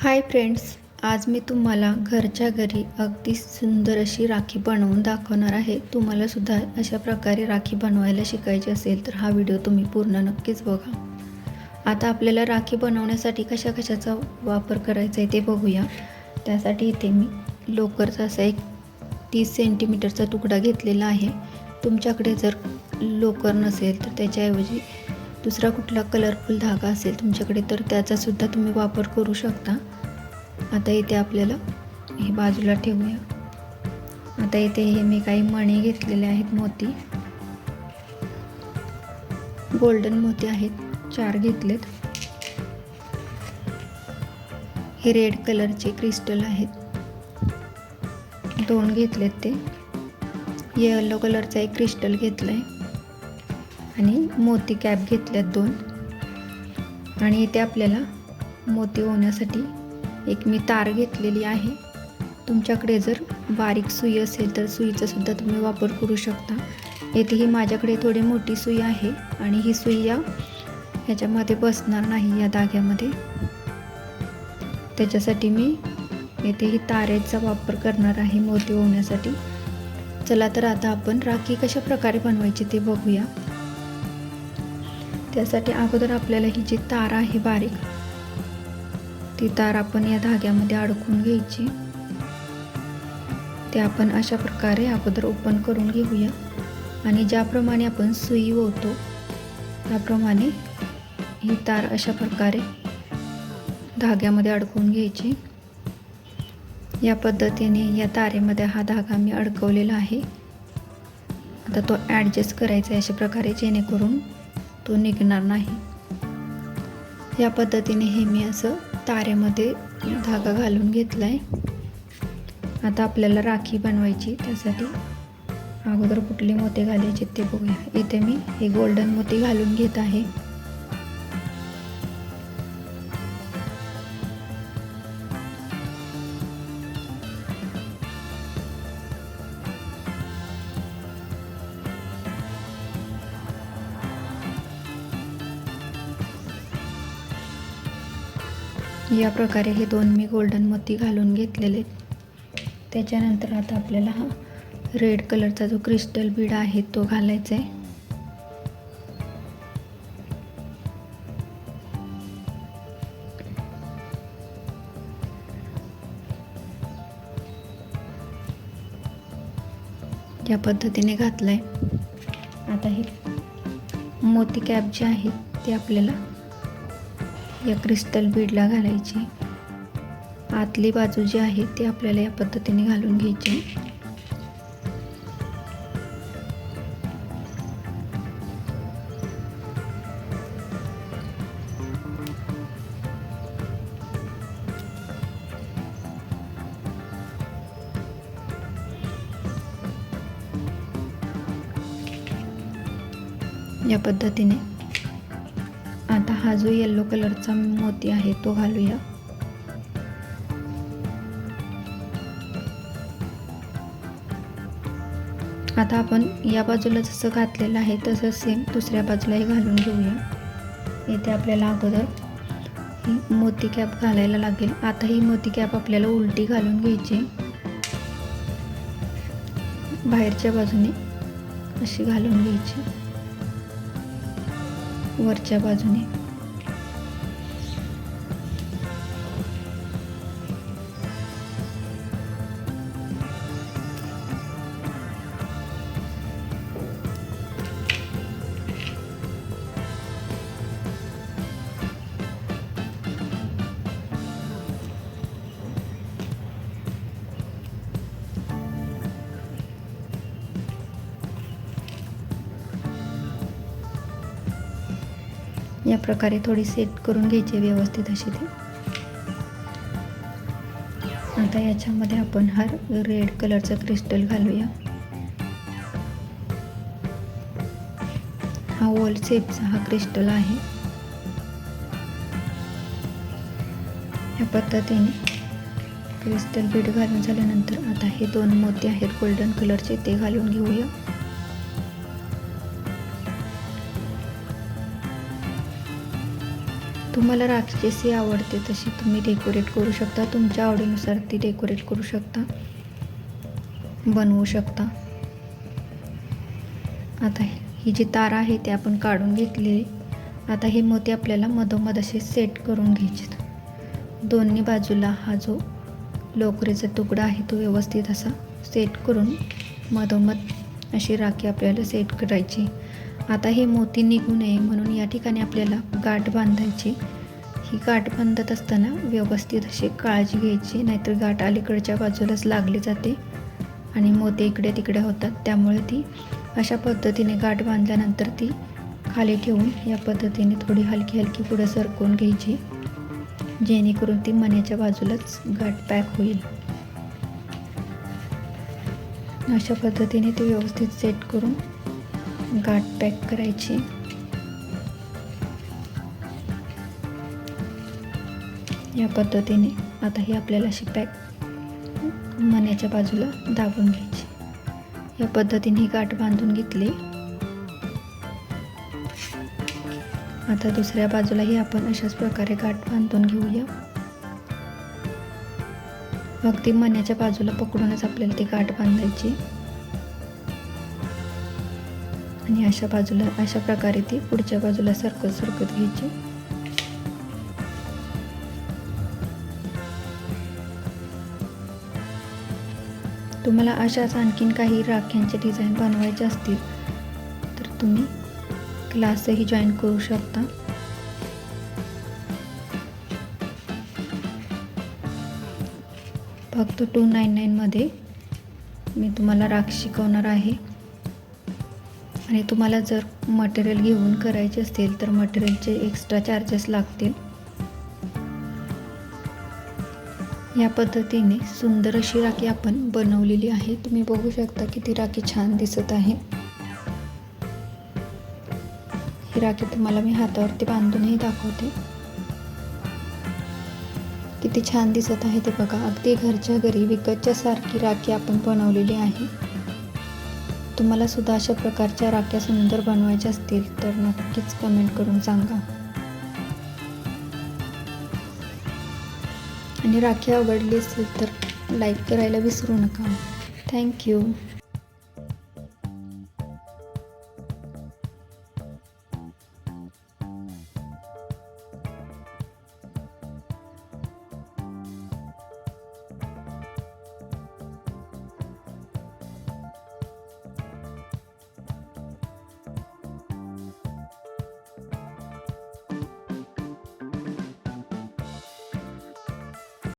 Hi friends आज मी तुम्हाला घरच्या घरी अगदी सुंदर अशी राखी बनवून दाखवणार आहे. तुम्हाला सुद्धा अशा प्रकारे राखी बनवायला शिकायची असेल तर हा व्हिडिओ तुम्ही पूर्ण नक्कीच बघा. आता आपल्याला राखी बनवण्यासाठी कशा कशाचा वापर करायचा आहे ते बघूया. त्यासाठी इथे मी लोकरचा असा एक तीस सेंटीमीटरचा तुकडा घेतलेला आहे. तुमच्याकडे जर लोकर नसेल तर त्याच्याऐवजी दुसरा कुठला कलरफुल धागा असेल तुमच्याकडे तर त्याचासुद्धा तुम्ही वापर करू शकता. आता इथे आपल्याला हे बाजूला ठेवूया. आता इथे हे मी काही मणी घेतलेले आहेत मोती. गोल्डन मोती आहेत चार घेतलेत. हे रेड कलरचे क्रिस्टल आहेत. दोन घेतलेत ते. येलो कलरचा एक क्रिस्टल घेतला आहे आणि मोती कॅप घेतल्यात दोन. आणि इथे आपल्याला मोती होण्यासाठी एक मी तार घेतलेली आहे. तुमच्याकडे जर बारीक सुई असेल तर सुईचासुद्धा तुम्ही वापर करू शकता. येथे ही माझ्याकडे थोडी मोठी सुई आहे आणि ही सुई या ह्याच्यामध्ये बसणार नाही या धाग्यामध्ये. त्याच्यासाठी मी येथे ही तारेचा वापर करणार आहे मोती होण्यासाठी चला तर आता आपण राखी कशा प्रकारे बनवायची ते बघूया. त्यासाठी अगोदर आपल्याला ही जी तार आहे बारीक ती तार आपण या धाग्यामध्ये अडकून घ्यायची. ते आपण अशा प्रकारे अगोदर ओपन करून घेऊया. आणि ज्याप्रमाणे आपण सुई होतो त्याप्रमाणे ही तार अशा प्रकारे धाग्यामध्ये अडकवून घ्यायची. या पद्धतीने या तारेमध्ये हा धागा मी अडकवलेला आहे. आता तो ॲडजस्ट करायचा आहे अशा प्रकारे जेणेकरून तो निघणार नाही. या पद्धतीने हे मी असं तारेमध्ये धागा घालून घेतला आहे आता आपल्याला राखी बनवायची त्यासाठी अगोदर कुठले मोती घालायचे ते बघूया. इथे मी हे गोल्डन मोती घालून घेत आहे. या प्रकारे हे दोन मी गोल्डन मोती घालून घेतलेले. त्याच्यानंतर आता आपल्याला हा रेड कलरचा जो क्रिस्टल बीड आहे तो घालायचा आहे या पद्धतीने घातला आहे आता हे मोती कॅप जे आहेत ते आपल्याला या क्रिस्टल बीडला घालायची. आतली बाजू जी आहे ती आपल्याला या पद्धतीने घालून घ्यायची. या पद्धतीने आता हा जो येल्लो कलरचा मोती आहे तो घालूया. आता आपण या बाजूला जसं घातलेलं आहे तसं सेम दुसऱ्या बाजूलाही घालून घेऊया. इथे आपल्याला अगोदर ही मोती कॅप घालायला लागेल. आता ही मोती कॅप आपल्याला उलटी घालून घ्यायची बाहेरच्या बाजूने अशी घालून घ्यायची वरच्या बाजूने. या प्रकारे थोडी सेट करून घ्यायची व्यवस्थित अशी ते. आता याच्यामध्ये आपण हा रेड कलरचं क्रिस्टल घालूया. हा वॉल सेपचा हा क्रिस्टल आहे. या पद्धतीने क्रिस्टल बीट घालून झाल्यानंतर आता हे दोन मोती आहेत गोल्डन कलरचे ते घालून घेऊया. तुम्हाला राखी जशी आवडते तशी तुम्ही डेकोरेट करू शकता. तुमच्या आवडीनुसार ती डेकोरेट करू शकता. बनवू शकता. आता ही जी तार आहे ती आपण काढून घेतलेली आता हे मोती आपल्याला मधोमध असे सेट करून घ्यायचे दोन्ही बाजूला हा जो लोकरीचा तुकडा आहे तो व्यवस्थित असा सेट करून मधोमध अशी राखी आपल्याला सेट करायची आता हे मोती निघू नये म्हणून या ठिकाणी आपल्याला गाठ बांधायची. ही गाठ बांधत असताना व्यवस्थित अशी काळजी घ्यायची नाहीतर गाठ अलीकडच्या बाजूलाच लागली जाते आणि मोती इकडे तिकडे होतात. त्यामुळे ती अशा पद्धतीने गाठ बांधल्यानंतर ती खाली ठेवून या पद्धतीने थोडी हलकी हलकी पुढे सरकवून घ्यायची जेणेकरून ती मण्याच्या बाजूलाच गाठ पॅक होईल. अशा पद्धतीने ती व्यवस्थित सेट करून गाठ पॅक करायची. या पद्धतीने आता ही आपल्याला अशी पॅक मण्याच्या बाजूला दाबून घ्यायची. या पद्धतीने ही गाठ बांधून घेतली. आता दुसऱ्या बाजूलाही आपण अशाच प्रकारे गाठ बांधून घेऊया. मग ती मण्याच्या बाजूला पकडूनच आपल्याला ती गाठ बांधायची. आणि अशा बाजूला अशा प्रकारे ती पुढच्या बाजूला सरकत सरकत घ्यायची. तुम्हाला अशाच आणखीन काही राख्यांचे डिझाईन बनवायचे असतील तर तुम्ही क्लासही जॉईन करू शकता. फक्त टू नाईन नाईनमध्ये मी तुम्हाला राख शिकवणार आहे. आणि तुम्हाला जर मटेरियल घेऊन करायचे असतील तर मटेरियलचे एक्स्ट्रा चार्जेस लागतील. या पद्धतीने सुंदर अशी राखी आपण बनवलेली आहे. तुम्ही बघू शकता की ती राखी छान दिसत आहे. ही राखी तुम्हाला मी हातावरती बांधूनही दाखवते. किती छान दिसत आहे ते बघा. अगदी घरच्या घरी विकतच्या सारखी राखी आपण बनवलेली आहे. तुम्हाला सुद्धा अशा प्रकारच्या राख्या सुंदर बनवायच्या असतील तर नक्कीच कमेंट करून सांगा. आणि राखी आवडली असेल तर लाईक करायला विसरू नका. थँक्यू